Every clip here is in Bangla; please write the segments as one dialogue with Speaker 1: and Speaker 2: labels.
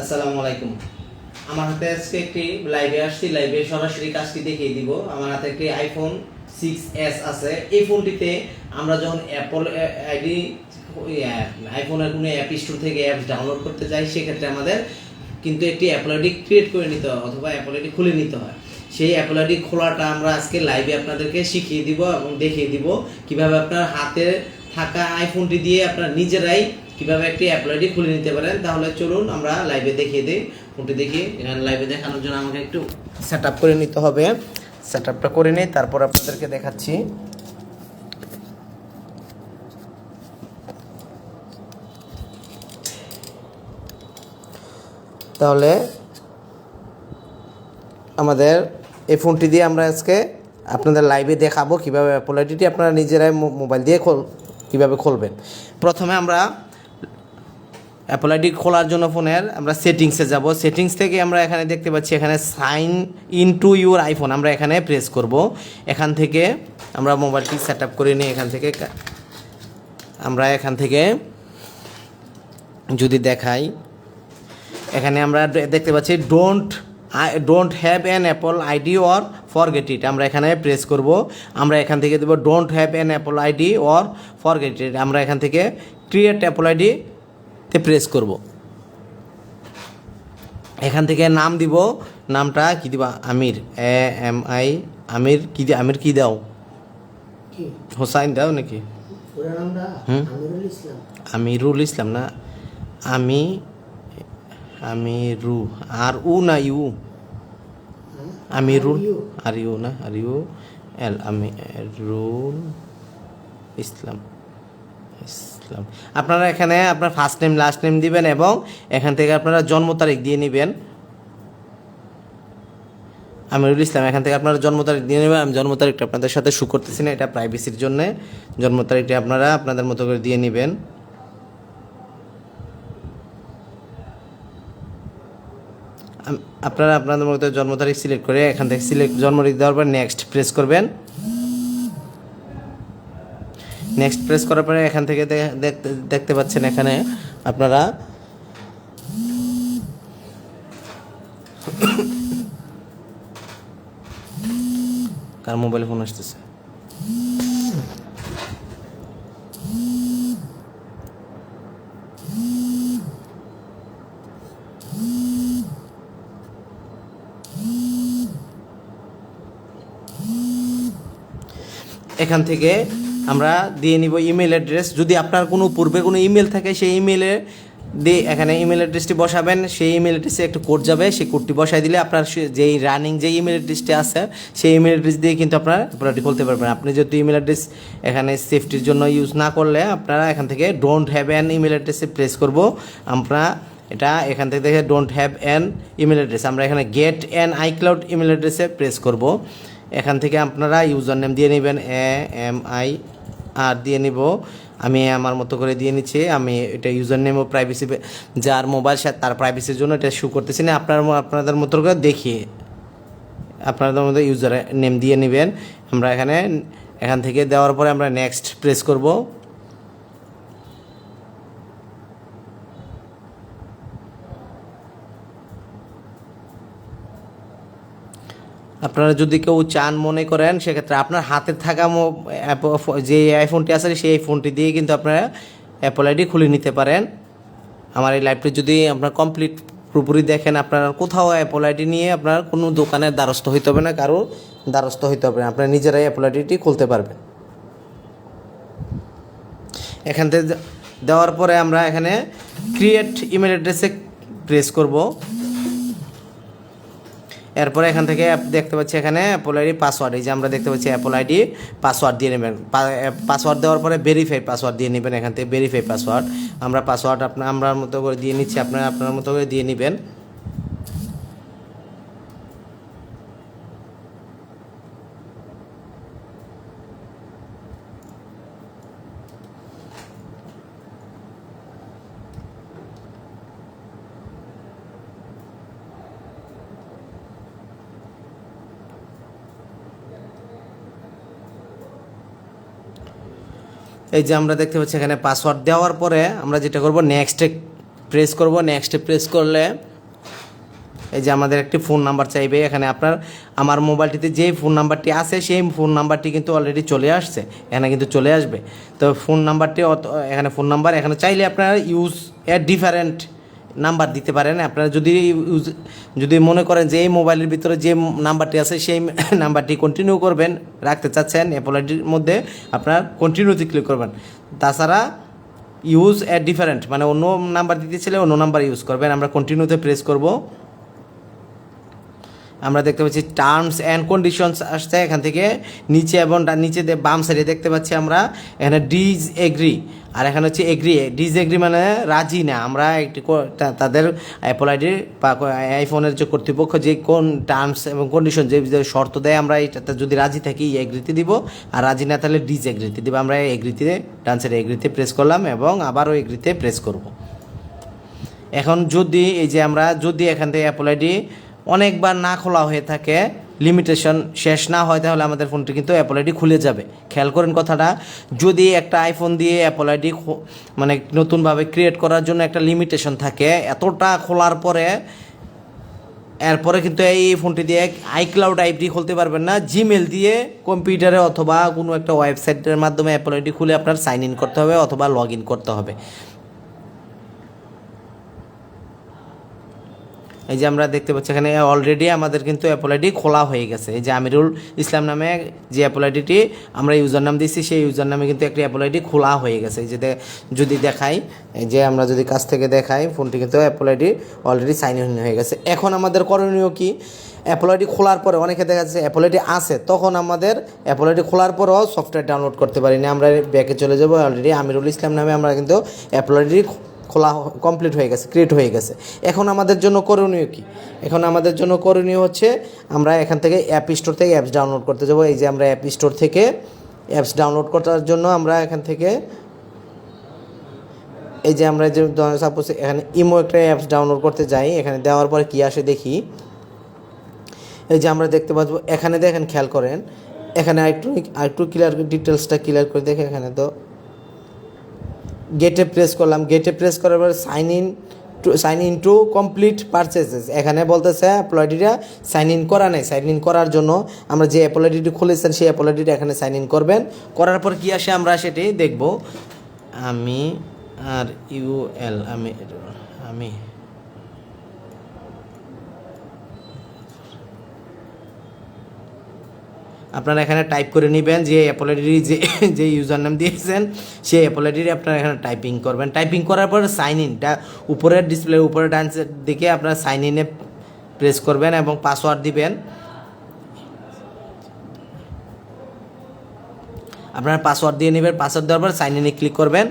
Speaker 1: আসসালামু আলাইকুম। আমার হাতে আজকে একটি লাইভে আসছি। লাইভে সরাসরি কাজটি দেখিয়ে দিব। আমার হাতে একটি আইফোন সিক্স এস আছে। এই ফোনটিতে আমরা যখন অ্যাপল আইডি আইফোনের কোনো অ্যাপ স্টোর থেকে অ্যাপস ডাউনলোড করতে যাই, সেক্ষেত্রে আমাদের কিন্তু একটি অ্যাপল আইডি ক্রিয়েট করে নিতে হয় অথবা অ্যাপল আইডি খুলে নিতে হয়। সেই অ্যাপল আইডি খোলাটা আমরা আজকে লাইভে আপনাদেরকে শিখিয়ে দিব এবং দেখিয়ে দিব। কীভাবে আপনার হাতে থাকা আইফোনটি দিয়ে আপনার নিজেরাই কীভাবে একটি অ্যাপল আইডি খুলে নিতে পারেন, তাহলে চলুন আমরা লাইভে দেখিয়ে দিই। ফোনটি দেখি এখানে লাইভে দেখানোর জন্য আমাকে একটু সেট করে নিতে হবে। সেট করে নিই, তারপর আপনাদেরকে দেখাচ্ছি। তাহলে আমাদের এই ফোনটি দিয়ে আমরা আজকে আপনাদের লাইভে দেখাবো কীভাবে অ্যাপল আইডিটি আপনারা নিজেরাই মোবাইল দিয়ে খোল, কীভাবে খুলবেন। প্রথমে আমরা অ্যাপল আইডি খোলার জন্য ফোনের আমরা সেটিংসে যাব। সেটিংস থেকে আমরা এখানে দেখতে পাচ্ছি এখানে sign in to your iPhone আমরা এখানে প্রেস করব। এখান থেকে আমরা মোবাইলটি সেট আপ করে নিই এখান থেকে আমরা এখান থেকে যদি দেখাই, এখানে আমরা দেখতে পাচ্ছি don't I don't have an Apple ID or forget it আমরা এখানে প্রেস করব। আমরা এখান থেকে দেবো don't have an Apple ID or forget it আমরা এখান থেকে ক্রিয়েট অ্যাপল আইডি তে প্রেস করব। এখান থেকে নাম দিব নামটা কি দিবা? আমির এ এম আই আমির কি দি আমির কি দাও? হোসাইন দাও নাকি? হুম।
Speaker 2: আমিরুল ইসলাম।
Speaker 1: না। আমি আমিরু আর উ না ইউ?
Speaker 2: হ্যাঁ?
Speaker 1: আমিরুল?
Speaker 2: Are you?
Speaker 1: না? Are you? এল আমিরুল ইসলাম। ইসলাম আপনারা এখানে আপনার ফার্স্ট নেম লাস্ট নেম দিবেন এবং এখান থেকে আপনারা জন্ম তারিখ দিয়ে নেবেন। আমিরুল ইসলাম, এখান থেকে আপনারা জন্ম তারিখ দিয়ে নেবেন। আমি জন্ম তারিখটা আপনাদের সাথে শু করতেছি না, এটা প্রাইভেসির জন্য। জন্ম তারিখটা আপনারা আপনাদের মতো করে দিয়ে নেবেন। আপনারা আপনাদের মতো জন্ম তারিখ সিলেক্ট করে এখান থেকে সিলেক্ট জন্ম তারিখ দেওয়ার পর নেক্সট প্রেস করবেন। নেক্সট প্রেস করার পরে এখান থেকে দেখতে দেখতে পাচ্ছেন এখানে আপনারা কার মোবাইলে ফোন আসতেছে? এখান থেকে আমরা দিয়ে নিব ইমেল অ্যাড্রেস যদি আপনার কোনো পূর্বে কোনো ইমেল থাকে, সেই ইমেলে দিয়ে এখানে ইমেল অ্যাড্রেসটি বসাবেন। সেই ইমেল অ্যাড্রেসে একটা কোড যাবে, সেই কোডটি বসাই দিলে আপনার যেই রানিং যে ইমেল অ্যাড্রেসটি আছে, সেই ইমেল অ্যাড্রেস দিয়ে কিন্তু আপনারা পুরোটি খুলতে পারবেন। আপনি যেহেতু ইমেল অ্যাড্রেস এখানে সেফটির জন্য ইউজ না করলে আপনারা এখান থেকে ডোন্ট হ্যাভ অ্যান ইমেল অ্যাড্রেসে প্রেস করব। আমরা এটা এখান থেকে দেখে don't have an email address আমরা এখানে গেট অ্যান আইক্লাউড ইমেল অ্যাড্রেসে প্রেস করব। এখান থেকে আপনারা ইউজার নেম দিয়ে নেবেন এ এম আই আর দিয়ে নিব। আমি আমার মতো করে দিয়ে নিচ্ছি। আমি এটা ইউজার নেম ও প্রাইভেসি যার মোবাইল তার প্রাইভেসির জন্য এটা শু করতেছি না। আপনার আপনাদের মতো করে দেখিয়ে আপনাদের মধ্যে ইউজার নেম দিয়ে নেবেন। আমরা এখানে এখান থেকে দেওয়ার পরে আমরা নেক্সট প্রেস করব। আপনারা যদি কেউ চান মনে করেন, সেক্ষেত্রে আপনার হাতে থাকা যে আইফোনটি আছে, সেই ফোনটি দিয়ে কিন্তু আপনারা অ্যাপল আইডি খুলে নিতে পারেন। আমার এই লাইভটি যদি আপনার কমপ্লিট পুরোপুরি দেখেন, আপনার কোথাও অ্যাপল আইডি নিয়ে আপনার কোনো দোকানের দ্বারস্থ হইতে হবে না, কারও দ্বারস্থ হইতে হবে না, আপনার নিজেরাই অ্যাপল আইডিটি খুলতে পারবেন। এখান থেকে দেওয়ার পরে আমরা এখানে ক্রিয়েট ইমেল অ্যাড্রেসে প্রেস করব। এরপরে এখান থেকে দেখতে পাচ্ছি এখানে অ্যাপল আইডি পাসওয়ার্ড এই যে আমরা দেখতে পাচ্ছি অ্যাপল আইডি পাসওয়ার্ড দিয়ে নেবেন। পাসওয়ার্ড দেওয়ার পরে ভেরিফাই পাসওয়ার্ড দিয়ে নেবেন এখান থেকে ভেরিফাই পাসওয়ার্ড আমরা পাসওয়ার্ড আপনার আমরা মতো করে দিয়ে নিচ্ছি, আপনারা আপনার মতো করে দিয়ে নেবেন। এই যে আমরা দেখতে পাচ্ছি এখানে পাসওয়ার্ড দেওয়ার পরে আমরা যেটা করব নেক্সটে প্রেস করব। নেক্সটে প্রেস করলে এই যে আমাদের একটি ফোন নাম্বার চাইবে। এখানে আপনার, আমার মোবাইলটিতে যেই ফোন নাম্বারটি আছে, সেই ফোন নাম্বারটি কিন্তু অলরেডি চলে আসছে। এখানে কিন্তু চলে আসবে। তো ফোন নাম্বারটি এখানে ফোন নাম্বার এখানে চাইলে আপনার ইউজ এ ডিফারেন্ট নাম্বার দিতে পারেন। আপনারা যদি যদি মনে করেন যে এই মোবাইলের ভিতরে যে নাম্বারটি আছে, সেই নাম্বারটি কন্টিনিউ করবেন, রাখতে চাচ্ছেন অ্যাপল আইডির মধ্যে আপনার কন্টিনিউতে ক্লিক করবেন। তাছাড়া ইউজ অ্যাট ডিফারেন্ট মানে অন্য নাম্বার দিতে চাইলে অন্য নাম্বার ইউজ করবেন। আমরা কন্টিনিউতে প্রেস করব। আমরা দেখতে পাচ্ছি টার্মস অ্যান্ড কন্ডিশনস আসছে এখান থেকে। নিচে এবং নিচে বাম সাইডে দেখতে পাচ্ছি আমরা, এখানে ডিজ এগ্রি আর এখানে হচ্ছে এগ্রি ডিজ এগ্রি মানে রাজি না। আমরা একটি তাদের অ্যাপল আইডি বা আইফোনের যে কর্তৃপক্ষ যে কোন টার্মস এবং কন্ডিশন যে শর্ত দেয়, আমরা এটাতে যদি রাজি থাকি এগ্রিতে দিব। আর রাজি না, তাহলে ডিজ এগ্রিতে দিব। আমরা এগ্রিতে ডান্সের এগ্রিতে প্রেস করলাম এবং আবারও এগ্রিতে প্রেস করব। এখন যদি এই যে আমরা, যদি এখান থেকে অ্যাপল আইডি অনেকবার না খোলা হয়ে থাকে লিমিটেশন শেষ না হয়, তাহলে আমাদের ফোনটি কিন্তু অ্যাপল আইডি খুলে যাবে। খেয়াল করেন কথাটা, যদি একটা আইফোন দিয়ে অ্যাপল আইডি মানে নতুনভাবে ক্রিয়েট করার জন্য একটা লিমিটেশন থাকে, এতটা খোলার পরে, এরপরে কিন্তু এই ফোনটি দিয়ে আইক্লাউড আইডি খুলতে পারবেন না জিমেল দিয়ে কম্পিউটারে অথবা কোনো একটা ওয়েবসাইটের মাধ্যমে অ্যাপল আইডি খুলে আপনার সাইন ইন করতে হবে অথবা লগ ইন করতে হবে। এই যে আমরা দেখতে পাচ্ছি, এখানে অলরেডি আমাদের কিন্তু অ্যাপল আইডি খোলা হয়ে গেছে। এই যে আমিরুল ইসলাম নামে যে অ্যাপল আইডিটি আমরা ইউজার নাম দিচ্ছি সেই ইউজার নামে কিন্তু একটি অ্যাপল আইডি খোলা হয়ে গেছে। এই যে যদি দেখাই, এই যে আমরা যদি কাছ থেকে দেখাই, ফোনটি কিন্তু Apple ID already sign in হয়ে গেছে। এখন আমাদের করণীয় কি? অ্যাপল আইডি খোলার পরে অনেকে দেখা যাচ্ছে অ্যাপল আইডি আছে, তখন আমাদের অ্যাপল আইডি খোলার পরেও সফটওয়্যার ডাউনলোড করতে পারি না আমরা ব্যাকে চলে যাব অলরেডি আমিরুল ইসলাম নামে আমরা কিন্তু অ্যাপল আইডি খোলা কমপ্লিট হয়ে গেছে ক্রিয়েট হয়ে গেছে। এখন আমাদের জন্য করণীয় কি? এখন আমাদের জন্য করণীয় হচ্ছে আমরা এখান থেকে অ্যাপ স্টোর থেকে অ্যাপস ডাউনলোড করতে যাব। এই যে আমরা অ্যাপ স্টোর থেকে অ্যাপস ডাউনলোড করার জন্য আমরা এখান থেকে এই যে আমরা যে সাপোজ এখানে ইমো একটা অ্যাপস ডাউনলোড করতে যাই, এখানে দেওয়ার পরে কী আসে দেখি? এই যে আমরা দেখতে পাচ্বো, এখানে দেখেন, খেয়াল করেন। এখানে আরেকটু আরেকটু ক্লিয়ার ডিটেলসটা ক্লিয়ার করে দেখে এখানে তো গেটে প্রেস করলাম। গেটে প্রেস করার পরে sign in to sign in to complete purchases এখানে বলতেছে অ্যাপলয়েডিটা সাইন ইন করা নেই। সাইন ইন করার জন্য আমরা যে অ্যাপলয়েডিটি খুলেছেন, সেই অ্যাপলয়েডিটা এখানে সাইন ইন করবেন। করার পর কী আসে আমরা সেটি দেখব। আমি আর ইউএল আমি আমি আপনারা এখানে টাইপ করে নেবেন যে অ্যাপল আইডি যে যে ইউজার নাম দিয়েছেন, সেই অ্যাপল আইডি আপনারা এখানে টাইপিং করবেন। টাইপিং করার পর সাইন ইনটা উপরের ডিসপ্লে উপরে ডান্সের দিকে আপনারা সাইন ইনে প্রেস করবেন এবং পাসওয়ার্ড দিবেন। আপনারা পাসওয়ার্ড দিয়ে নেবেন পাসওয়ার্ড দেওয়ার পর সাইন ইনে ক্লিক করবেন।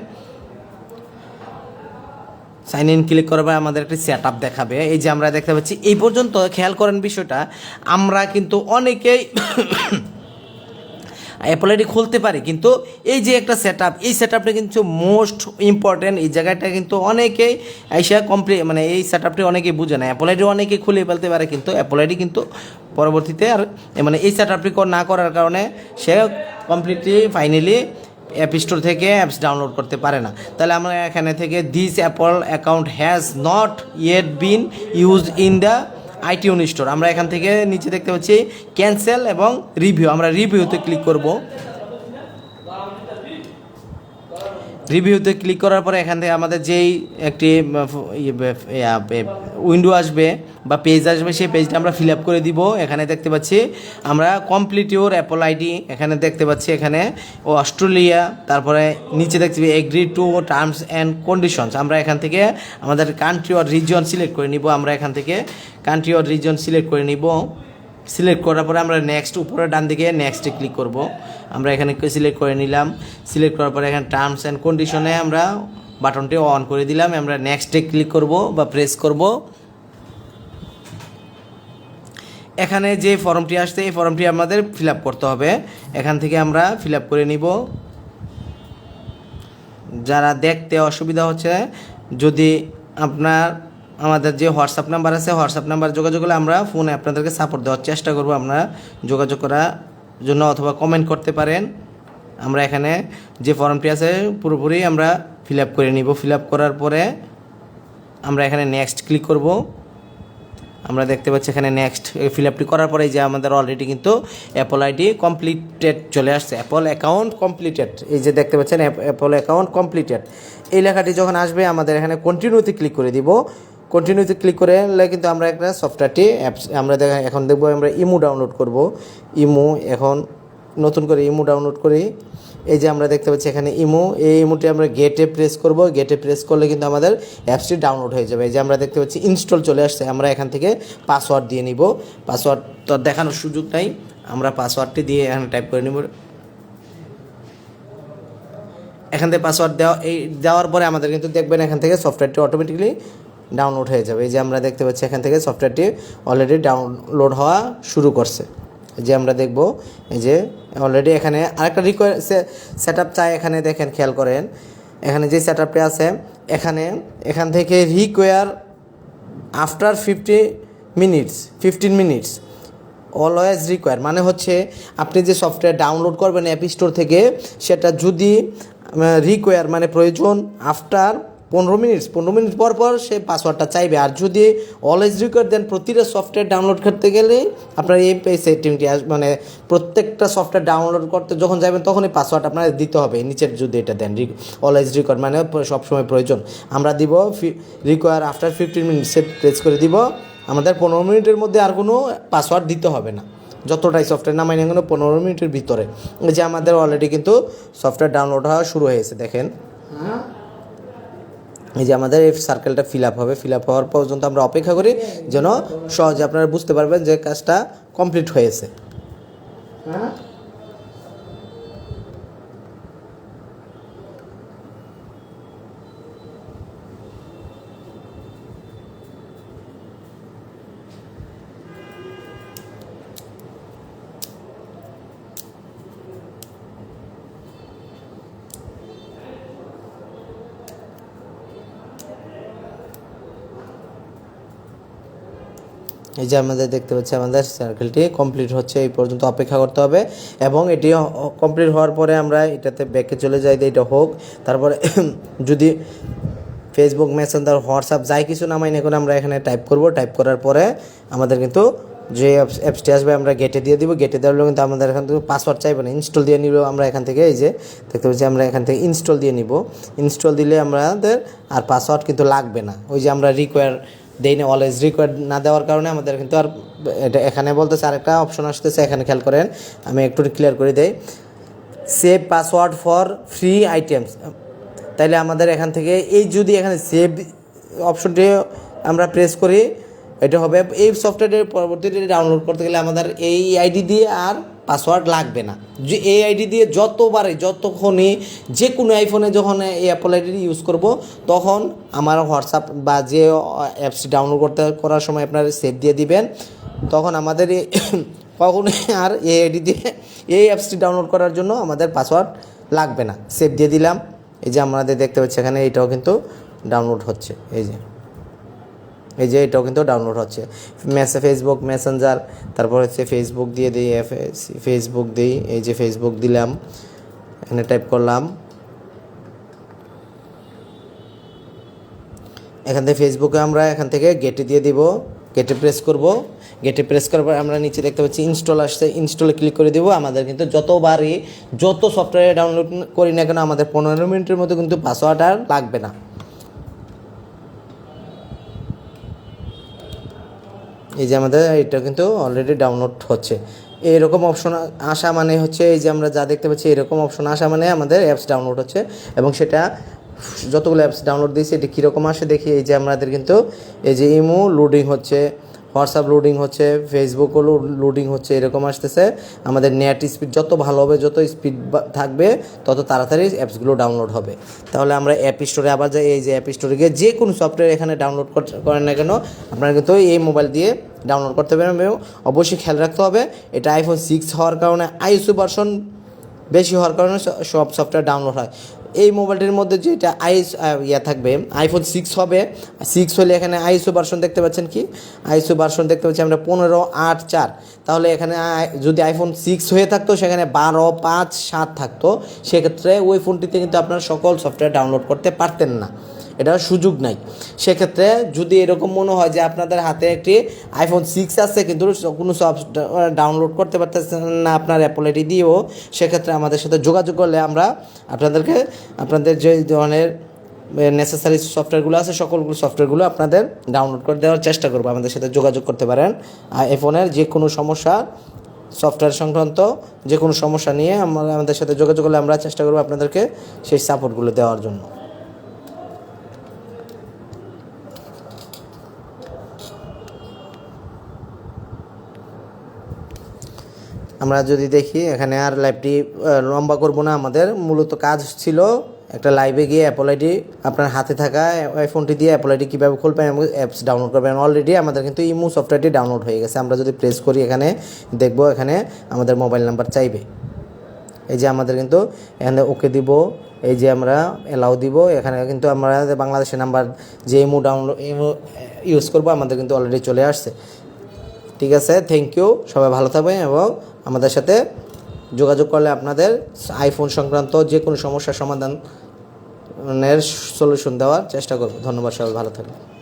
Speaker 1: সাইন ইন ক্লিক করার আমাদের একটি সেট আপ দেখাবে। এই যে আমরা দেখতে পাচ্ছি, এই পর্যন্ত খেয়াল করেন বিষয়টা, আমরা কিন্তু অনেকেই অ্যাপল আইডি খুলতে পারি, কিন্তু এই যে একটা সেট আপ এই সেট আপটা কিন্তু মোস্ট ইম্পর্টেন্ট এই জায়গাটা কিন্তু অনেকেই এসে কমপ্লিট মানে এই সেট আপটি অনেকেই বুঝে না। অ্যাপল আইডি অনেকেই খুলে ফেলতে পারে, কিন্তু অ্যাপল আইডি কিন্তু পরবর্তীতে আর মানে এই সেট আপটি না করার কারণে সে কমপ্লিটলি ফাইনালি অ্যাপ স্টোর থেকে অ্যাপস ডাউনলোড করতে পারে না। তাহলে আমরা এখানে থেকে this Apple account has not yet been used in the iTunes Store আমরা এখান থেকে নিচে দেখতে পাচ্ছি ক্যান্সেল এবং রিভিউ আমরা রিভিউতে ক্লিক করব। রিভিউতে ক্লিক করার পরে এখান থেকে আমাদের যেই একটি উইন্ডো আসবে বা পেজ আসবে, সেই পেজটা আমরা ফিল আপ করে দিব। এখানে দেখতে পাচ্ছি আমরা কমপ্লিট ইউর অ্যাপল আইডি এখানে দেখতে পাচ্ছি এখানে। ও অস্ট্রেলিয়া, তারপরে নিচে দেখতে agree to terms and conditions. আমরা এখান থেকে আমাদের কান্ট্রি অর রিজন সিলেক্ট করে নিব। আমরা এখান থেকে কান্ট্রি অর রিজন সিলেক্ট করে নিব। সিলেক্ট করার পরে আমরা নেক্সট উপরে ডান দিকে নেক্সটে ক্লিক করব। আমরা এখানে সিলেক্ট করে নিলাম। সিলেক্ট করার পরে এখানে টার্মস অ্যান্ড কন্ডিশনে আমরা বাটনটি অন করে দিলাম। আমরা নেক্সটে ক্লিক করব বা প্রেস করব। এখানে যে ফর্মটি আসছে, এই ফর্মটি আমাদের ফিল করতে হবে। এখান থেকে আমরা ফিল করে নিব। যারা দেখতে অসুবিধা হচ্ছে, যদি আপনার, আমাদের যে হোয়াটসঅ্যাপ নাম্বার আছে হোয়াটসঅ্যাপ নাম্বার যোগাযোগ করলে আমরা ফোনে আপনাদেরকে সাপোর্ট দেওয়ার চেষ্টা করব। আমরা যোগাযোগ করার জন্য অথবা কমেন্ট করতে পারেন। আমরা এখানে যে ফর্মটি আছে, পুরোপুরি আমরা ফিল আপ করে নিব। ফিল আপ করার পরে আমরা এখানে নেক্সট ক্লিক করব। আমরা দেখতে পাচ্ছি এখানে নেক্সট ফিল আপটি করার পরে যে আমাদের অলরেডি কিন্তু অ্যাপল আইডি কমপ্লিটেড চলে আসছে। অ্যাপল অ্যাকাউন্ট কমপ্লিটেড এই যে দেখতে পাচ্ছেন অ্যাপল অ্যাকাউন্ট কমপ্লিটেড এই লেখাটি যখন আসবে, আমাদের এখানে কন্টিনিউতে ক্লিক করে দিব। কন্টিনিউতে ক্লিক করে কিন্তু আমরা একটা সফটওয়্যারটি অ্যাপস আমরা দেখা, এখন দেখব আমরা ইমো ডাউনলোড করব। ইমো এখন নতুন করে ইমো ডাউনলোড করি। এই যে আমরা দেখতে পাচ্ছি এখানে ইমো এই ইমোটি আমরা গেটে প্রেস করব। গেটে প্রেস করলে কিন্তু আমাদের অ্যাপসটি ডাউনলোড হয়ে যাবে। এই যে আমরা দেখতে পাচ্ছি ইনস্টল চলে আসছে, আমরা এখান থেকে পাসওয়ার্ড দিয়ে নিব। পাসওয়ার্ড তো দেখানোর সুযোগ নাই, আমরা পাসওয়ার্ডটি দিয়ে এখানে টাইপ করে নিব। এখান থেকে পাসওয়ার্ড দেওয়া, এই দেওয়ার পরে আমাদের কিন্তু দেখবেন এখান থেকে সফটওয়্যারটি অটোমেটিকলি ডাউনলোড হয়ে যাবে। এই যে আমরা দেখতে পাচ্ছি এখান থেকে সফটওয়্যারটি অলরেডি ডাউনলোড হওয়া শুরু করছে। যে আমরা দেখব, এই যে অলরেডি এখানে আরেকটা রিকোয়ার সেট আপ চাই এখানে দেখেন, খেয়াল করেন। এখানে যে সেট আপটি আছে, এখানে, এখান থেকে require after fifty minutes fifteen minutes always require মানে হচ্ছে আপনি যে সফটওয়্যার ডাউনলোড করবেন অ্যাপ স্টোর থেকে, সেটা যদি রিকোয়ার মানে প্রয়োজন আফটার পনেরো মিনিট পনেরো মিনিট পর পর সে পাসওয়ার্ডটা চাইবে। আর যদি অলওয়েজ রিকোয়ার দেন প্রতিটা সফটওয়্যার ডাউনলোড করতে গেলে আপনার এই সেটিংটি মানে প্রত্যেকটা সফটওয়্যার ডাউনলোড করতে যখন যাবেন, তখনই পাসওয়ার্ড আপনার দিতে হবে। নিচের যদি এটা দেন অলওয়েজ রিকোয়ার মানে সবসময় প্রয়োজন। আমরা দিব রিকোয়ার আফটার ফিফটিন মিনিট সে প্রেস করে দিব। আমাদের পনেরো মিনিটের মধ্যে আর কোনো পাসওয়ার্ড দিতে হবে না। যতটাই সফটওয়্যার নামাই না কেন, পনেরো মিনিটের ভিতরে। এই যে আমাদের অলরেডি কিন্তু সফটওয়্যার ডাউনলোড হওয়া শুরু হয়েছে, দেখেন।
Speaker 2: হ্যাঁ?
Speaker 1: এই যে আমাদের এই সার্কেলটা ফিল আপ হবে ফিল আপ হওয়ার পর্যন্ত আমরা অপেক্ষা করি যেন সহজে আপনারা বুঝতে পারবেন যে কাজটা কমপ্লিট হয়েছে। এই যে আমাদের দেখতে পাচ্ছি আমাদের সার্কেলটি কমপ্লিট হচ্ছে, এই পর্যন্ত অপেক্ষা করতে হবে এবং এটি কমপ্লিট হওয়ার পরে আমরা এটাতে ব্যাকে চলে যাই, এটা হোক। তারপরে যদি ফেসবুক মেসেঞ্জার হোয়াটসঅ্যাপ যাই কিছু নামাই না করে আমরা এখানে টাইপ করব। টাইপ করার পরে আমাদের কিন্তু যে অ্যাপস অ্যাপসটি আসবে, আমরা গেটে দিয়ে দিব। গেটে দেওয়ার কিন্তু আমাদের এখান থেকে পাসওয়ার্ড চাইবে না। ইনস্টল দিয়ে নিব আমরা এখান থেকে এই যে দেখতে পাচ্ছি, আমরা এখান থেকে ইনস্টল দিয়ে নিব। ইনস্টল দিলে আমাদের আর পাসওয়ার্ড কিন্তু লাগবে না। ওই যে আমরা রিকোয়ার দেই না অলওয়েজ রিকোয়ার্ড না দেওয়ার কারণে আমাদের কিন্তু আর, এটা এখানে বলতেছে আরেকটা অপশন আসতেছে, এখানে খেয়াল করেন, আমি একটু ক্লিয়ার করে দেই। Save password for free items তাইলে আমাদের এখান থেকে এই যদি এখানে সেভ অপশনটি আমরা প্রেস করি, এটা হবে এই সফটওয়্যারের পরবর্তীতে ডাউনলোড করতে গেলে আমাদের এই আইডি দিয়ে আর পাসওয়ার্ড লাগবে না। যে এই আইডি দিয়ে যতবারে যতক্ষণই যে কোনো আইফোনে যখন এই অ্যাপল আইডি ইউজ করব, তখন আমার হোয়াটসঅ্যাপ বা যে অ্যাপসটি ডাউনলোড করতে, করার সময় আপনার সেভ দিয়ে দিবেন, তখন আমাদের কখনোই আর এই আইডি দিয়ে এই অ্যাপসটি ডাউনলোড করার জন্য আমাদের পাসওয়ার্ড লাগবে না। সেভ দিয়ে দিলাম, এই যে আমাদের দেখতে পাচ্ছি এখানে এইটাও কিন্তু ডাউনলোড হচ্ছে, এই যে। এই যে এটাও কিন্তু ডাউনলোড হচ্ছে। মেসে ফেসবুক মেসেঞ্জার তারপর হচ্ছে ফেসবুক দিয়ে দিই ফেসবুক দিই, এই যে ফেসবুক দিলাম, এখানে টাইপ করলাম। এখান থেকে ফেসবুকে আমরা এখান থেকে গেটে দিয়ে দিব গেটে প্রেস করব। গেটে প্রেস করার পর আমরা নিচে দেখতে পাচ্ছি ইনস্টল আসছে ইনস্টলে ক্লিক করে দিব। আমাদের কিন্তু যতবারই যত সফটওয়্যার ডাউনলোড করি না কেন, আমাদের পনেরো মিনিটের মধ্যে কিন্তু পাসওয়ার্ড আর লাগবে না। এই যে আমাদের, এটা কিন্তু অলরেডি ডাউনলোড হচ্ছে। এরকম অপশন আসা মানে হচ্ছে এই যে আমরা যা দেখতে পাচ্ছি, এরকম অপশন আসা মানে আমাদের অ্যাপস ডাউনলোড হচ্ছে এবং সেটা যতগুলো অ্যাপস ডাউনলোড দিয়েছি, এটি কীরকম আসে দেখি, এই যে আমাদের কিন্তু এই যে ইমো লোডিং হচ্ছে। হোয়াটসঅ্যাপ লোডিং হচ্ছে ফেসবুকও লোডিং হচ্ছে, এরকম আসতেছে। আমাদের নেট স্পিড যত ভালো হবে, যত স্পিড থাকবে, তত তাড়াতাড়ি অ্যাপসগুলো ডাউনলোড হবে। তাহলে আমরা অ্যাপ স্টোরে আবার যাই, এই যে অ্যাপ স্টোরে গিয়ে যে কোনো সফটওয়্যার এখানে ডাউনলোড করেন না কেন, আপনারা কিন্তু এই মোবাইল দিয়ে ডাউনলোড করতে পারবেন এবং অবশ্যই খেয়াল রাখতে হবে, এটা আইফোন সিক্স হওয়ার কারণে আইসু ভার্সন বেশি হওয়ার কারণে সব সফটওয়্যার ডাউনলোড হয়। এই মোবাইলটির মধ্যে যেটা আইস ইয়া থাকবে আইফোন সিক্স হবে। সিক্স হলে এখানে আইসো ভার্সন দেখতে পাচ্ছেন কি? আইসো ভার্সন দেখতে পাচ্ছি আমরা পনেরো, আট, চার। তাহলে এখানে যদি আইফোন সিক্স হয়ে থাকতো, সেখানে বারো, পাঁচ, সাত থাকতো। সেক্ষেত্রে ওই ফোনটিতে কিন্তু আপনার সকল সফটওয়্যার ডাউনলোড করতে পারতেন না। এটার সুযোগ নাই। সেক্ষেত্রে যদি এরকম মনে হয় যে আপনাদের হাতে একটি আইফোন সিক্স আছে কিন্তু কোনো সফটওয়্যার ডাউনলোড করতে পারতেছেন না আপনার অ্যাপল আইডি দিয়েও, সেক্ষেত্রে আমাদের সাথে যোগাযোগ করলে আমরা আপনাদেরকে, আপনাদের যে ধরনের নেসেসারি সফটওয়্যারগুলো আছে, সকলগুলো সফটওয়্যারগুলো আপনাদের ডাউনলোড করে দেওয়ার চেষ্টা করব। আমাদের সাথে যোগাযোগ করতে পারেন। আইফোনের যে কোনো সমস্যা সফটওয়্যার সংক্রান্ত যে কোনো সমস্যা নিয়ে আমরা, আমাদের সাথে যোগাযোগ করলে আমরা চেষ্টা করব আপনাদেরকে সেই সাপোর্টগুলো দেওয়ার জন্য। আমরা যদি দেখি, এখানে আর লাইভটি লম্বা করব না। আমাদের মূলত কাজ ছিল একটা লাইভে গিয়ে অ্যাপল আইডি আপনার হাতে থাকা আইফোনটি দিয়ে অ্যাপল আইডি কীভাবে খুলবেন এবং অ্যাপস ডাউনলোড করবেন। অলরেডি আমাদের কিন্তু ইমো সফটওয়্যারটি ডাউনলোড হয়ে গেছে। আমরা যদি প্রেস করি এখানে, দেখব এখানে আমাদের মোবাইল নাম্বার চাইবে। এই যে আমাদের কিন্তু এখানে ওকে দিব, এই যে আমরা এলাও দিব, এখানে কিন্তু আমরা বাংলাদেশের নাম্বার যে ইমো ডাউনলোড ইমো ইউজ করব, আমাদের কিন্তু অলরেডি চলে আসছে। ঠিক আছে থ্যাংক ইউ সবাই ভালো থাকবেন এবং আমাদের সাথে যোগাযোগ করলে আপনাদের আইফোন সংক্রান্ত যে কোনো সমস্যার সমাধানের সলিউশন দেওয়ার চেষ্টা করব। ধন্যবাদ সবাই, ভালো থাকবেন।